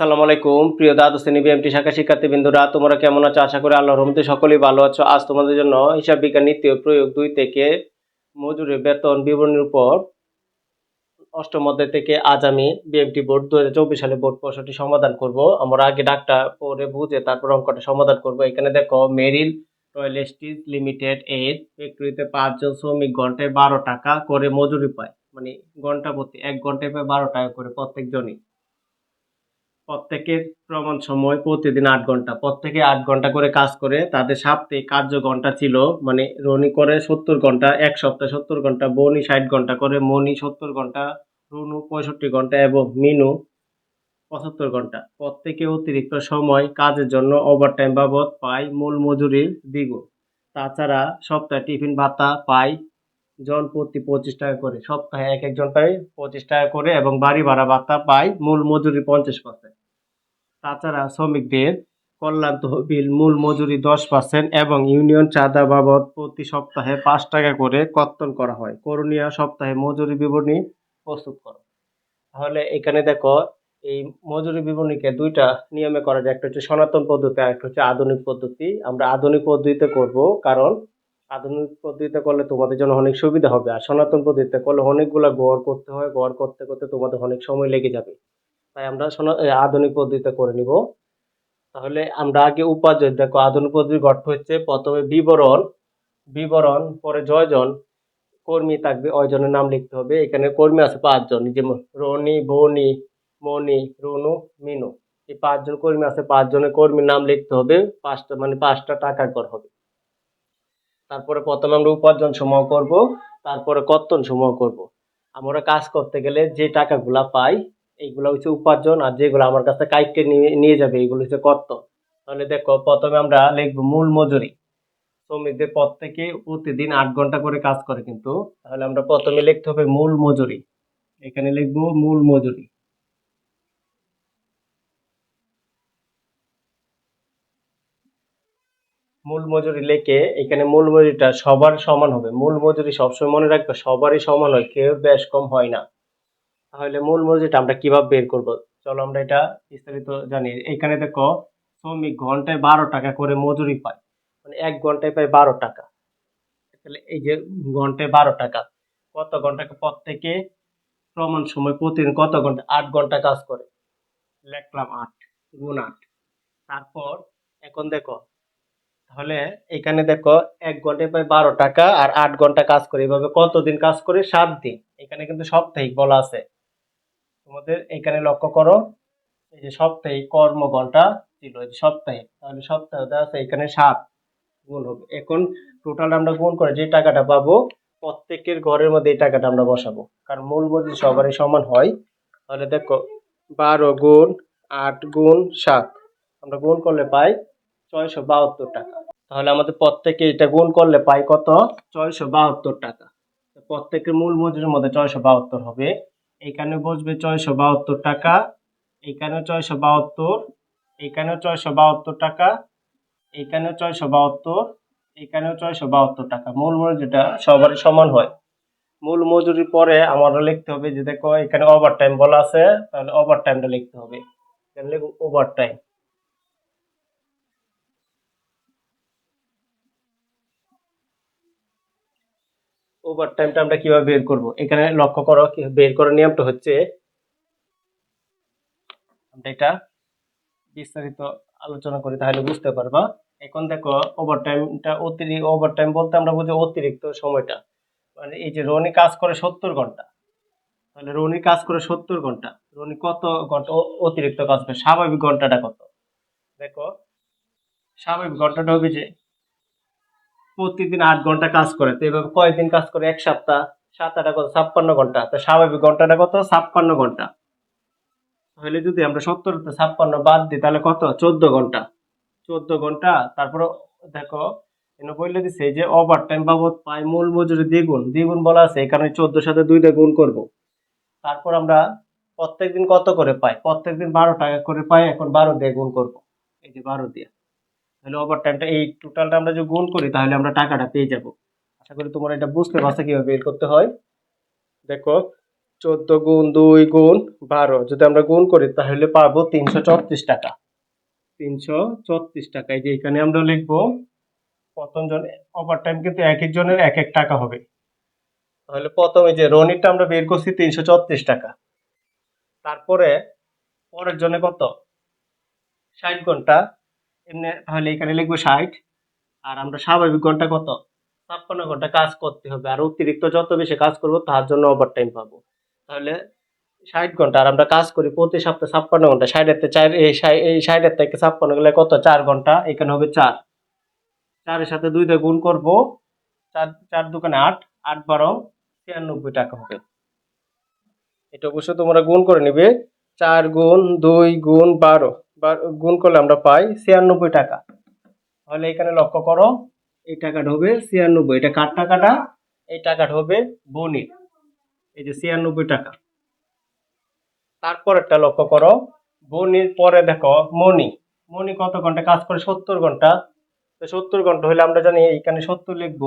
আসসালামু আলাইকুম। প্রিয় দ্বাদশ শ্রেণি বিএমটি শাখা শিক্ষার্থীবৃন্দরা, তোমরা কেমন আছো? আশা করি আল্লাহর রহমতে সকলেই ভালো আছো। আজ তোমাদের জন্য হিসাব বিজ্ঞান নীতি প্রয়োগ দুই থেকে মজুরি, বেতন বিবরণীর উপর অষ্টম অধ্যায় থেকে আজ আমি বিএমটি বোর্ড দু হাজার চব্বিশ সালে বোর্ড প্রশ্নটি সমাধান করব। আমরা আগে ডাকটা পরে বুঝে তারপর অঙ্কটা সমাধান করব। এখানে দেখো, মেরিল টয়লেস্টিজ লিমিটেড এর ফ্যাক্টরিতে পাঁচজন শ্রমিক ঘন্টায় বারো টাকা করে মজুরি পায়। মানে ঘণ্টা প্রতি এক ঘন্টায় পায় বারো টাকা করে প্রত্যেকজনই। প্রত্যেকের প্রমাণ সময় প্রতিদিন আট ঘণ্টা। প্রত্যেকে আট ঘণ্টা করে কাজ করে। তাদের সাপ্তাহিক কার্য ঘণ্টা ছিল মানে রনি করে সত্তর ঘণ্টা, এক সপ্তাহে সত্তর ঘণ্টা, বনি ষাট ঘণ্টা করে মনি সত্তর ঘণ্টা, রুনু পঁয়ষট্টি ঘণ্টা এবং মিনু পঁচাত্তর ঘণ্টা। প্রত্যেকে অতিরিক্ত সময় কাজের জন্য ওভারটাইম বাবদ পায় মূল মজুরির দ্বিগুণ। তাছাড়া সপ্তাহে টিফিন ভাতা পায় জন প্রতি পঁচিশ টাকা করে। সপ্তাহে এক একজন পায় পঁচিশ টাকা করে এবং বাড়ি ভাড়া ভাতা পায় মূল মজুরি পঞ্চাশ পার্সেন্ট তাছাড়া শ্রমিকদের কল্যাণ তহবিল, মূল মজুরি দশ পার্সেন্ট এবং ইউনিয়ন চাঁদা বাবদ প্রতি সপ্তাহে পাঁচ টাকা করে কর্তন করা হয়। করণীয় সপ্তাহে মজুরি বিবরণী প্রস্তুত করো। তাহলে এখানে দেখো, এই মজুরি বিবরণীকে দুইটা নিয়মে করা যায়। একটা হচ্ছে সনাতন পদ্ধতি আর একটা হচ্ছে আধুনিক পদ্ধতি। আমরা আধুনিক পদ্ধতিতে করব কারণ আধুনিক পদ্ধতিতে করলে তোমাদের জন্য অনেক সুবিধা হবে। আর সনাতন পদ্ধতিতে করলে অনেকগুলা গড় করতে হয়। গড় করতে করতে তোমাদের অনেক সময় লেগে যাবে। তাই আমরা আধুনিক পদ্ধতিতে করে নিব। তাহলে আমরা আগে উপার্জ দেখো আধুনিক পদ্ধতির গঠন হচ্ছে প্রথমে বিবরণ বিবরণ, পরে জয়জন, কর্মী থাকবে ওইজনের নাম লিখতে হবে। এখানে কর্মী আছে পাঁচজন যেমন রনি, বনি মনি রুনু, মিনু। এই পাঁচজন কর্মী আছে, পাঁচজনের কর্মীর নাম লিখতে হবে, পাঁচটা মানে পাঁচটা টাকা কর হবে। তারপরে প্রথমে আমরা উপার্জন সমূহ করব, তারপরে কর্তন সমূহ করব। আমরা কাজ করতে গেলে যে টাকাগুলা পাই এইগুলো হচ্ছে উপার্জন আর যেগুলো আমার কাছে কাইটে নিয়ে যাবে এগুলো হচ্ছে কর্তন তাহলে দেখো, প্রথমে আমরা লিখব মূল মজুরি। শ্রমিকদের প্রত্যেকে প্রতিদিন আট ঘণ্টা করে কাজ করে কিন্তু। তাহলে আমরা প্রথমে লিখতে হবে মূল মজুরি। এখানে লিখব মূল মজুরি। মূল মজুরি লেখে এখানে মূল মজুরিটা সবার সমান হবে। মূল মজুরি সবসময় মনে রাখবে, সবারই সমান হয়, কেউ বেশ কম হয় না। তাহলে মূল মজুরিটা আমরা কীভাবে বের করব? চলো আমরা এটা বিস্তারিত জানি। এখানে দেখো, শ্রমিক ঘন্টায় বারো টাকা করে মজুরি পায়। মানে এক ঘন্টায় পায় বারো টাকা। তাহলে এই যে ঘন্টায় বারো টাকা, কত ঘণ্টা প্রত্যেকে প্রমাণ সময় প্রতিদিন কত ঘণ্টা? আট ঘণ্টা কাজ করে। লিখলাম আট, গুণ আট। তারপর এখন দেখো, তাহলে এখানে দেখো, এক ঘন্টায় প্রায় বারো টাকা আর আট ঘণ্টা কাজ করে। এভাবে কতদিন কাজ করে? সাত দিন। এখানে কিন্তু সাপ্তাহিক বলা আছে। তোমাদের এখানে লক্ষ্য করো, এই যে সপ্তাহে কর্ম ঘণ্টা ছিল, এই যে সাপ্তাহিক তাহলে সপ্তাহে দেওয়া আছে এখানে সাত গুণ হবে। এখন টোটাল আমরা গুণ করে যে টাকাটা পাবো, প্রত্যেকের ঘরের মধ্যে এই টাকাটা আমরা বসাবো। কারণ মূল মজুরি সবারই সমান হয়। তাহলে দেখো, বারো গুণ আট গুণ সাত, আমরা গুণ করলে পাই ছয়শো বাহাত্তর টাকা। তাহলে আমাদের প্রত্যেকে এটা গুণ করলে পাই কত? ছয়শো বাহাত্তর টাকা। প্রত্যেকের মূল মজুরির মধ্যে ছয়শো বাহাত্তর হবে। এখানে বসবে ছয়শো বাহাত্তর টাকা, এখানে ছয়শো বাহাত্তর, এখানেও ছয়শো বাহাত্তর টাকা এখানে ছয়শো বাহাত্তর, এখানেও ছয়শো বাহাত্তর টাকা। মূল মজুরিটা সবারই সমান হয়। মূল মজুরি পরে আমারও লিখতে হবে যে দেখো এখানে ওভার টাইম বলা আছে, তাহলে ওভার টাইমটা লিখতে হবে। এখানে লিখব ওভার টাইম ওভার টাইমটা আমরা কীভাবে বের করব? এখানে লক্ষ্য করো বের করার নিয়মটা হচ্ছে, আমরা এটা বিস্তারিত আলোচনা করি তাহলে বুঝতে পারবা। এখন দেখো ওভার টাইমটা অতিরিক্ত ওভার টাইম বলতে আমরা বুঝি অতিরিক্ত সময়টা। মানে এই যে রনি কাজ করে সত্তর ঘণ্টা, তাহলে রনি কাজ করে সত্তর ঘণ্টা, রনি কত ঘণ্টা অতিরিক্ত কাজ করে? স্বাভাবিক ঘন্টাটা কত? দেখো, স্বাভাবিক ঘন্টাটা হবে যে প্রতিদিন আট ঘণ্টা কাজ করে। তো এভাবে কয়েকদিন কাজ করে, এক সপ্তাহ, সাত আটা কত? ছাপ্পান্ন ঘণ্টা। তো স্বাভাবিক ঘন্টাটা কত? ছাপ্পান্ন ঘণ্টা। তাহলে যদি আমরা সত্তর ছাপ্পান্ন বাদ দিই, তাহলে কত? চোদ্দ ঘণ্টা। চোদ্দ ঘণ্টা তারপরে দেখো, এনে বললে দিছে যে ওভার টাইম বাবদ পাই মূল মজুরি দ্বিগুণ। দ্বিগুণ বলা আছে এখানে চোদ্দ সাথে দুইটা গুণ করব। তারপর আমরা প্রত্যেক দিন কত করে পাই? প্রত্যেক দিন বারো টাকা করে পাই, এখন বারো দিয়ে গুণ করব। এই যে বারো দিয়ে। তাহলে ওভার টাইমটা এই টোটালটা আমরা যদি গুণ করি, তাহলে আমরা টাকাটা পেয়ে যাব। আশা করি তোমরা এটা বুঝতে পারছ কীভাবে বের করতে হয়। দেখো, চোদ্দ গুণ দুই গুণ বারো, যদি আমরা গুণ করি, তাহলে পাবো তিনশো চৌত্রিশ টাকা। তিনশো চৌত্রিশ টাকা, এই যে এখানে আমরা লিখব, প্রথম জন ওভার টাইম কিন্তু এক একজনের এক এক টাকা হবে। তাহলে প্রথমে যে রনিরটা আমরা বের করছি, তিনশো চৌত্রিশ টাকা। তারপরে পরের জনে কত? ষাট ঘণ্টা এমনি তাহলে এখানে লিখব ষাট। আর আমরা স্বাভাবিক ঘণ্টা কত? ছাপ্পান্ন ঘণ্টা কাজ করতে হবে। আর অতিরিক্ত যত বেশি কাজ করব, তার জন্য ওভার টাইম পাবো। তাহলে ষাট ঘণ্টা। আর আমরা কাজ করি প্রতি সপ্তাহে ছাপ্পান্ন ঘণ্টা। ষাটের চার, এই এই ষাটের থেকে ছাপ্পান্ন গেলে কত? চার ঘণ্টা। এখানে হবে চার। চারের সাথে দুই দিয়ে গুণ করব। চার চার দোকানে আট। আট বারো ছিয়ানব্বই টাকা হবে। এটা অবশ্যই তোমরা গুণ করে নিবে। চার গুণ দুই গুণ বারো। বারো, গুণ করলে আমরা পাই ছিয়ানব্বই টাকা। তাহলে এখানে লক্ষ্য করো, এই টাকাটা হবে ছিয়ানব্বই। এটা কার টাকাটা? এই টাকাটা হবে বনির এই যে ছিয়ানব্বই টাকা। তারপরেরটা লক্ষ্য করো বনির পরে দেখো মনি মনি কত ঘণ্টা? কাজ করে সত্তর ঘণ্টা। তো সত্তর ঘণ্টা হলে আমরা জানি এইখানে সত্তর লিখব।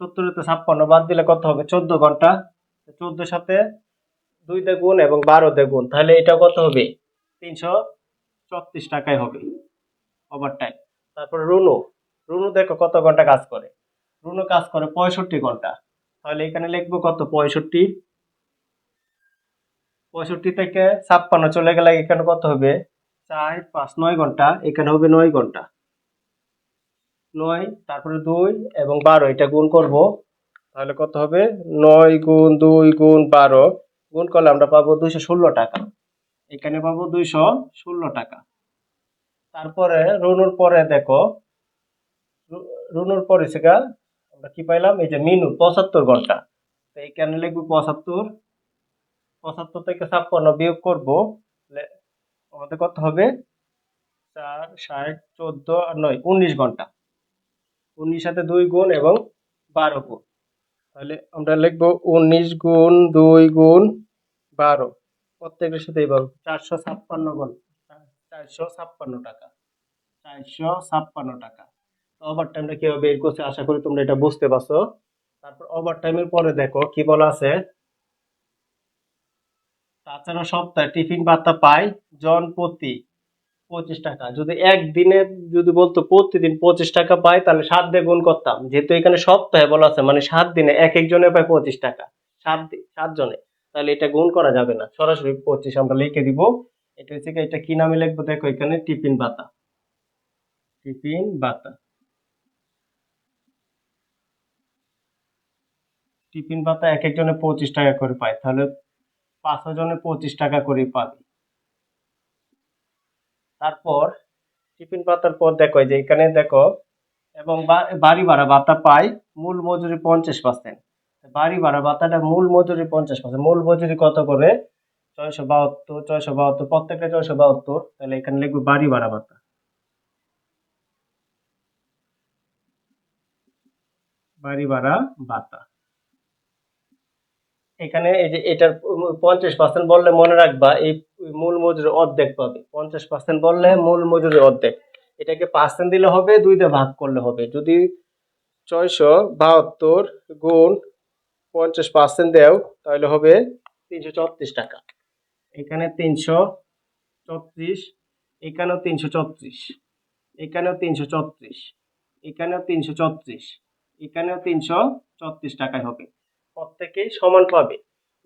সত্তরতে ছাপ্পান্ন, বাদ দিলে কত হবে? চোদ্দ ঘণ্টা। চোদ্দোর সাথে দুই গুণ এবং বারোতে গুণ। তাহলে এটা কত হবে? তিনশো চত্রিশ টাকায় হবে ওভার টাইম তারপরে রুনু রুনু দেখো কত ঘণ্টা কাজ করে। রুনু কাজ করে পঁয়ষট্টি ঘণ্টা। তাহলে এখানে লিখব কত? পঁয়ষট্টি। পঁয়ষট্টি থেকে ছাপ্পান্ন চলে গেলে এখানে কত হবে? চার, পাঁচ, নয় ঘণ্টা। এখানে হবে নয় ঘণ্টা। নয়, তারপরে দুই এবং বারো, এটা গুণ করব। তাহলে কত হবে? নয় গুণ দুই গুণ বারো। গুণ করলে আমরা পাবো দুইশো ষোলো টাকা। এখানে পাবো দুইশো ষোলো টাকা। তারপরে রুনুর পরে দেখো রুনুর পরে সেটা আমরা কি পাইলাম? এই যে মিনু, পঁচাত্তর ঘণ্টা। তো এখানে লিখব পঁচাত্তর। পঁচাত্তর থেকে ছাপ্পান্ন বিয়োগ করব আমাদের কত হবে? চার, ষাট, চোদ্দ, আর নয়, উনিশ ঘণ্টা। উনিশ সাথে দুই গুণ এবং বারো গুণ। তাহলে আমরা লিখব উনিশ গুণ দুই গুণ বারো। প্রত্যেকের সাথে এইভাবে চারশো ছাপ্পান্ন গুণ। চারশো ছাপ্পান্ন টাকা। চারশো ছাপ্পান্ন টাকা। ওভার টাইমটা কীভাবে বের করছে? আশা করি তোমরা এটা বুঝতে পারছ। তারপর ওভার টাইমের পরে দেখো, কি বলা আছে? তাছাড়া সপ্তাহে টিফিন ভাতা পাই জন প্রতি পঁচিশ টাকা। যদি একদিনে যদি বলতো প্রতিদিন পঁচিশ টাকা পাই, তাহলে সাত দিয়ে গুণ করতাম। যেহেতু এখানে সপ্তাহে বলা আছে মানে সাত দিনে এক একজনে পায় পঁচিশ টাকা। সাত দি- সাত জনে তাহলে এটা গুণ করা যাবে না। সরাসরি পঁচিশ আমরা লিখে দিব। এটা হচ্ছে এটা কি নামে লিখব? দেখো এখানে টিফিন ভাতা টিফিন বাতা। টিফিন ভাতা এক একজনে পঁচিশ টাকা করে পায়। তাহলে পাঁচ জনে পঁচিশ টাকা করে পাবে। তারপর টিফিন পাতার পর দেখো যে এখানে দেখো, এবং বাড়ি ভাড়া ভাতা পায়। মূল মজুরি পঞ্চাশ পার্সেন্ট বাড়ি ভাড়া ভাতাটা মূল মজুরি পঞ্চাশ পার্সেন্ট মূল মজুরি কত করে? ছয়শো বাহাত্তর ছয়শো বাহাত্তর, প্রত্যেকটা ছয়শো বাহাত্তর, তাহলে এখানে লিখব বাড়ি ভাড়া ভাতা। বাড়ি ভাড়া ভাতা। এখানে এই যে এটার পঞ্চাশ পার্সেন্ট বললে মনে রাখবা, এই মূল মজুরি অর্ধেক পাবে। পঞ্চাশ পার্সেন্ট বললে মূল মজুরি অর্ধেক। এটাকে পার্সেন্ট দিলে হবে দুই দিয়ে ভাগ করলে হবে। যদি ছয়শো বাহাত্তর গুণ পঞ্চাশ পার্সেন্ট দেও, তাহলে হবে তিনশো চত্রিশ টাকা। এখানে তিনশো চত্রিশ, এখানেও তিনশো চত্রিশ, এখানেও তিনশো চত্রিশ, এখানেও তিনশো চত্রিশ, এখানেও তিনশো চত্রিশ টাকায় হবে। প্রত্যেকেই সমান পাবে।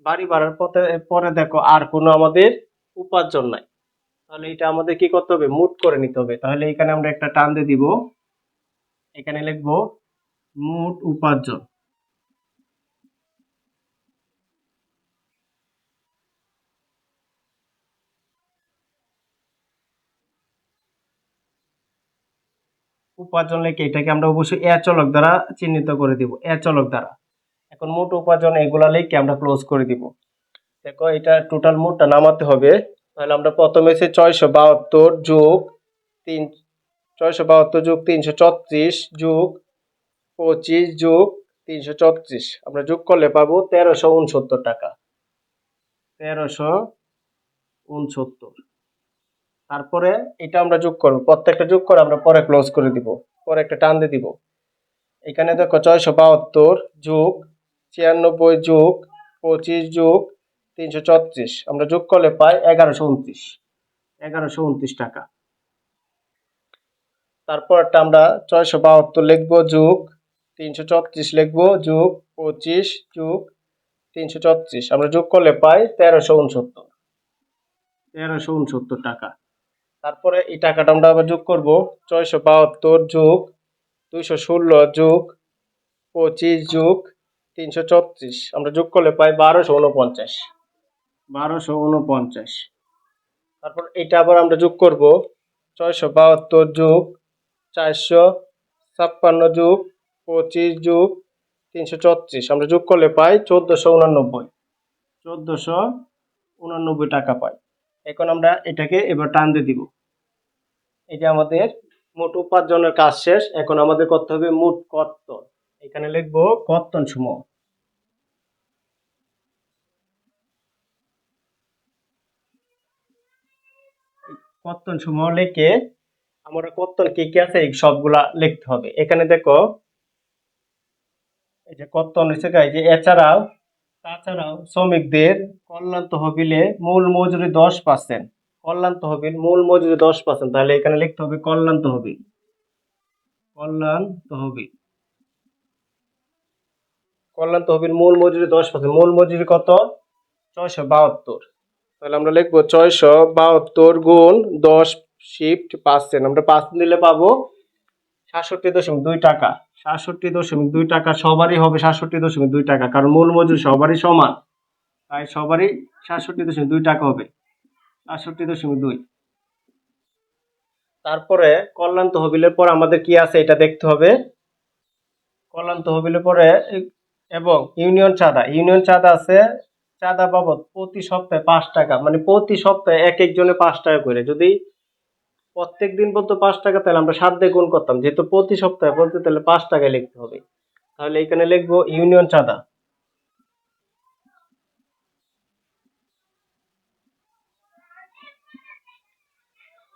বাড়ি ভাড়ার পথে, পরে দেখো আর কোনো আমাদের উপার্জন নাই। তাহলে এটা আমাদের কি করতে হবে? মুট করে নিতে হবে। তাহলে এখানে আমরা একটা টান দিয়ে দিব। এখানে লিখব, মোট উপার্জন। উপার্জন লিখে এটাকে আমরা অবশ্যই এ চলক দ্বারা চিহ্নিত করে দিব, এ চলক দ্বারা। এখন মোট উপার্জন এগুলা লিখে আমরা ক্লোজ করে দিব। দেখো, এটা টোটাল মোটটা নামাতে হবে। তাহলে আমরা প্রথমে সে ছয়শো বাহাত্তর যোগ তিন, ছয়শো বাহাত্তর যোগ তিনশো ছত্রিশ যোগ পঁচিশ যোগ তিনশো ছত্রিশ। আমরা যোগ করলে পাবো তেরোশো উনসত্তর টাকা। তেরোশো উনসত্তর। তারপরে এটা আমরা যোগ করব। প্রত্যেকটা যোগ করে আমরা পরে ক্লোজ করে দিব। পরে একটা টান দিয়ে দিব। এখানে দেখো ছয়শো বাহাত্তর যোগ ছিয়ানব্বই যোগ পঁচিশ যোগ তিনশো ছত্রিশ। আমরা যোগ করলে পাই এগারোশো উনত্রিশ। এগারোশো উনত্রিশ টাকা। তারপরটা আমরা ছয়শো বাহাত্তর লিখব যোগ তিনশো ছত্রিশ লিখব যোগ পঁচিশ যোগ তিনশো ছত্রিশ। আমরা যোগ করলে পাই তেরোশো উনসত্তর। তেরোশো উনসত্তর টাকা। তারপরে এই টাকাটা আমরা আবার যোগ করব ছয়শো বাহাত্তর যোগ দুইশো ষোলো যোগ পঁচিশ যোগ তিনশো ছত্রিশ। আমরা যোগ করলে পাই বারোশো উনপঞ্চাশ। বারোশো উনপঞ্চাশ। তারপর এটা আবার আমরা যোগ করব ছয়শো বাহাত্তর যোগ চারশো ছাপ্পান্ন যোগ পঁচিশ যোগ তিনশো ছত্রিশ। আমরা যোগ করলে পাই চোদ্দোশো উনানব্বই। চোদ্দোশো উনানব্বই টাকা পাই। এখন আমরা এটাকে এবার টান দিয়ে দিব। যে আমাদের মোট উপার্জনের কাজ শেষ, এখন আমাদের করতে হবে মোট কর্তন। এখানে লিখব কর্তন সমূহ। কর্তন সমূহ লিখে আমরা কর্তন কি কি আছে, এই সবগুলা লিখতে হবে। এখানে দেখো, এই যে কর্তন হচ্ছে এছাড়াও তাছাড়াও শ্রমিকদের কল্যাণ তহবিলে মূল মজুরি দশ পার্সেন্ট কল্যাণ তহবিল, মূল মজুরি দশ পার্সেন্ট তাহলে এখানে লিখতে হবে কল্যাণ তহবিল। কল্যাণ তহবিল। কল্যাণ তহবিল, মূল মজুরি দশ পার্সেন্ট মূল মজুরি কত? ছয়শো বাহাত্তর। তাহলে আমরা লিখব ছয়শো বাহাত্তর গুণ দশ শিফট পার্সেন্ট আমরা পার্সেন্ট দিলে পাবো সাতষট্টি দশমিক দুই টাকা। সাতষট্টি দশমিক দুই টাকা সবারই হবে সাতষট্টি দশমিক দুই টাকা, কারণ মূল মজুরি সবারই সমান। তাই সবারই সাতষট্টি দশমিক দুই টাকা হবে, সাতষট্টি দশমিক দুই। তারপরে কল্যাণ তহবিলের পর আমাদের কি আছে এটা দেখতে হবে। কল্যাণ তহবিলের পরে এবং ইউনিয়ন চাঁদা। ইউনিয়ন চাঁদা আছে, চাঁদা বাবদ প্রতি সপ্তাহে পাঁচ টাকা মানে প্রতি সপ্তাহে এক একজনে পাঁচ টাকা করে। যদি প্রত্যেক দিন বলতো পাঁচ টাকা, তাহলে আমরা সাত দিয়ে গুণ করতাম। যেহেতু প্রতি সপ্তাহে বলতে, তাহলে পাঁচ টাকায় লিখতে হবে। তাহলে এখানে লিখব ইউনিয়ন চাঁদা।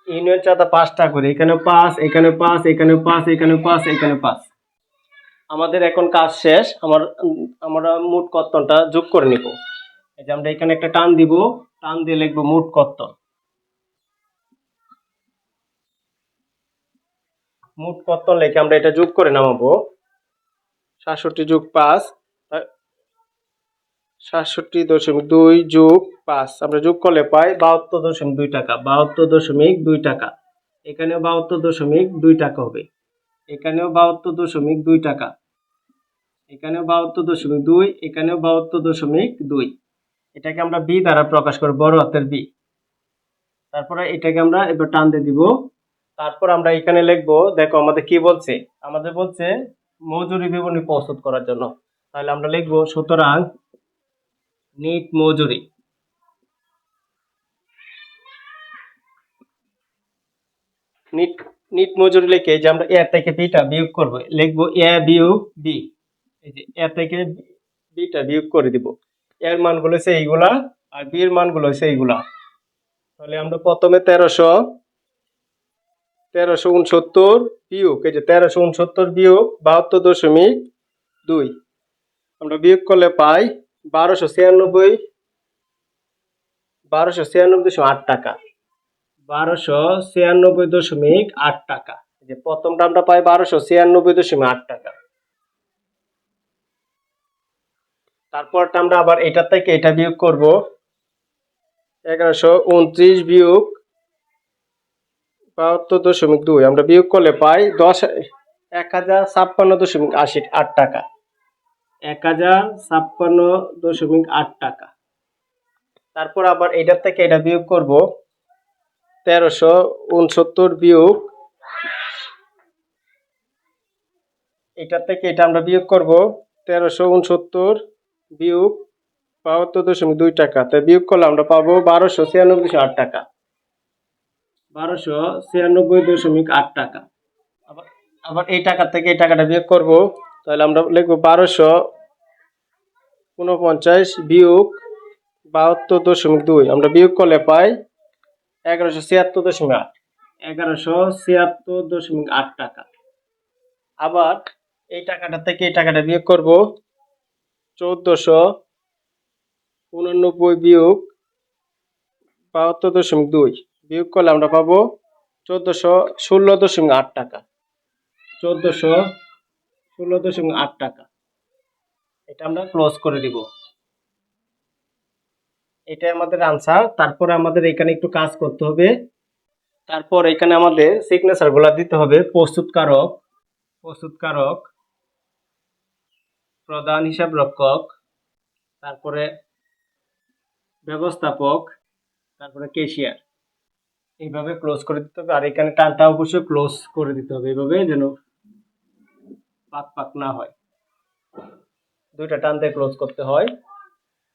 ইউনিয়ন চাঁদা পাঁচ টাকা করে। এখানে পাঁচ এখানে পাঁচ এখানে পাঁচ এখানে পাঁচ এখানে পাঁচ। আমাদের এখন কাজ শেষ। আমার, আমরা মোট কর্তনটা যোগ করে নিব। এই যে আমরা এখানে একটা টান দিব। টান দিয়ে লিখব মোট কর্তন। মোট কর্তন লিখে? আমরা এটা যোগ করে নামাবো। সাতষট্টি যোগ পাঁচ সাতষট্টি দশমিক দুই যোগ পাঁচ। আমরা যোগ করলে পাই বাহাত্তর দশমিক দুই টাকা। বাহাত্তর দশমিক দুই টাকা। এখানেও বাহাত্তর দশমিক দুই টাকা হবে। এখানেও বাহাত্তর দশমিক দুই টাকা। এখানেও বাহাত্তর দশমিক দুই, এখানেও বাহাত্তর দশমিক দুই। এটাকে আমরা বি দ্বারা প্রকাশ করি বড় হাতের বি। তারপরে এটাকে আমরা এবার টান দিয়ে দিব তারপর আমরা এখানে লিখব, দেখো আমাদের কি বলছে? আমাদের বলছে মজুরি বিবরণী প্রস্তুত করার জন্য। তাহলে আমরা লিখব, সুতরাং নিট মজুরি। নিট নিট মজুরি লিখে যে আমরা এ থেকে বিটা বিয়োগ করব, লিখব এ বিয়োগ বি। এই যে এ থেকে বিটা বিয়োগ করে দিব। এর মানগুলো হচ্ছে এইগুলা, আর বি এর মানগুলো হচ্ছে এইগুলা। তাহলে আমরা প্রথমে তেরোশো তেরোশো উনসত্তর বিয়োগ, এই যে তেরোশো উনসত্তর বিয়োগ বাহাত্তর দশমিক দুই। আমরা বিয়োগ করলে পাই বারোশো ছিয়ানব্বই বারোশো ছিয়ানব্বই দশমিক আট টাকা। বারোশো ছিয়ানব্বই দশমিক আট টাকা। এই যে প্রথমটা আমরা পাই বারোশো ছিয়ানব্বই দশমিক আট টাকা। তারপরটা আমরা আবার এটা থেকে এটা বিয়োগ করব এগারোশো উনত্রিশ বিয়োগ বাহাত্তর দশমিক দুই, আমরা বিয়োগ করলে পাই দশ, এক হাজার ছাপ্পান্ন দশমিক আশি আট টাকা। এক হাজার ছাপ্পান্ন দশমিক আট টাকা। তারপর আবার এটার থেকে এটা বিয়োগ করব, তেরোশো উনসত্তর বিয়োগ। এটার থেকে এটা আমরা বিয়োগ করব, তেরোশো উনসত্তর বিয়োগ বাহাত্তর দশমিক দুই টাকা। তাই বিয়োগ করলে আমরা পাবো বারোশো ছিয়ানব্বই আট টাকা। বারোশো ছিয়ানব্বই দশমিক আট টাকা। আবার আবার এই টাকা থেকে এই টাকাটা বিয়োগ করব তাহলে আমরা লিখব বারোশো উনপঞ্চাশ বিয়োগ বাহাত্তর দশমিক দুই। আমরা বিয়োগ করলে পাই এগারোশো ছিয়াত্তর দশমিক আট। এগারোশো ছিয়াত্তর দশমিক আট টাকা। আবার এই টাকাটা থেকে এই টাকাটা বিয়োগ করব চৌদ্দশো উনানব্বই বিয়োগ বাহাত্তর দশমিক দুই। বিয়োগ করলে আমরা পাবো চোদ্দোশো ষোলো দশমিক আট টাকা। চোদ্দোশো ষোলো দশমিক আট টাকা। এটা আমরা ক্লোজ করে দিব। এটা আমাদের আনসার তারপরে আমাদের এখানে একটু কাজ করতে হবে। তারপর এখানে আমাদের সিগনেচারগুলা দিতে হবে। প্রস্তুতকারক প্রস্তুতকারক, প্রধান হিসাব রক্ষক, তারপরে ব্যবস্থাপক, তারপরে কেশিয়ার এইভাবে ক্লোজ করে দিতে হবে। আর এখানে টানটা অবশ্যই ক্লোজ করে দিতে হবে। এইভাবে যেন পাক পাক না হয়। দুইটা টান দিয়ে ক্লোজ করতে হয়।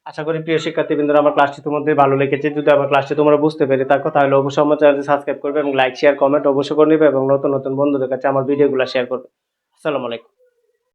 আশা করি প্রিয় শিক্ষার্থীবৃন্দরা আমার ক্লাসটি তোমাদের ভালো লেগেছে। যদি আমার ক্লাসটি তোমরা বুঝতে পেরে থাকো, তাহলে অবশ্যই আমার চ্যানেলটি সাবস্ক্রাইব করবে এবং লাইক শেয়ার কমেন্ট অবশ্যই করে নেবে এবং নতুন নতুন বন্ধুদের কাছে আমার ভিডিওগুলো শেয়ার করবে। আসসালামু আলাইকুম।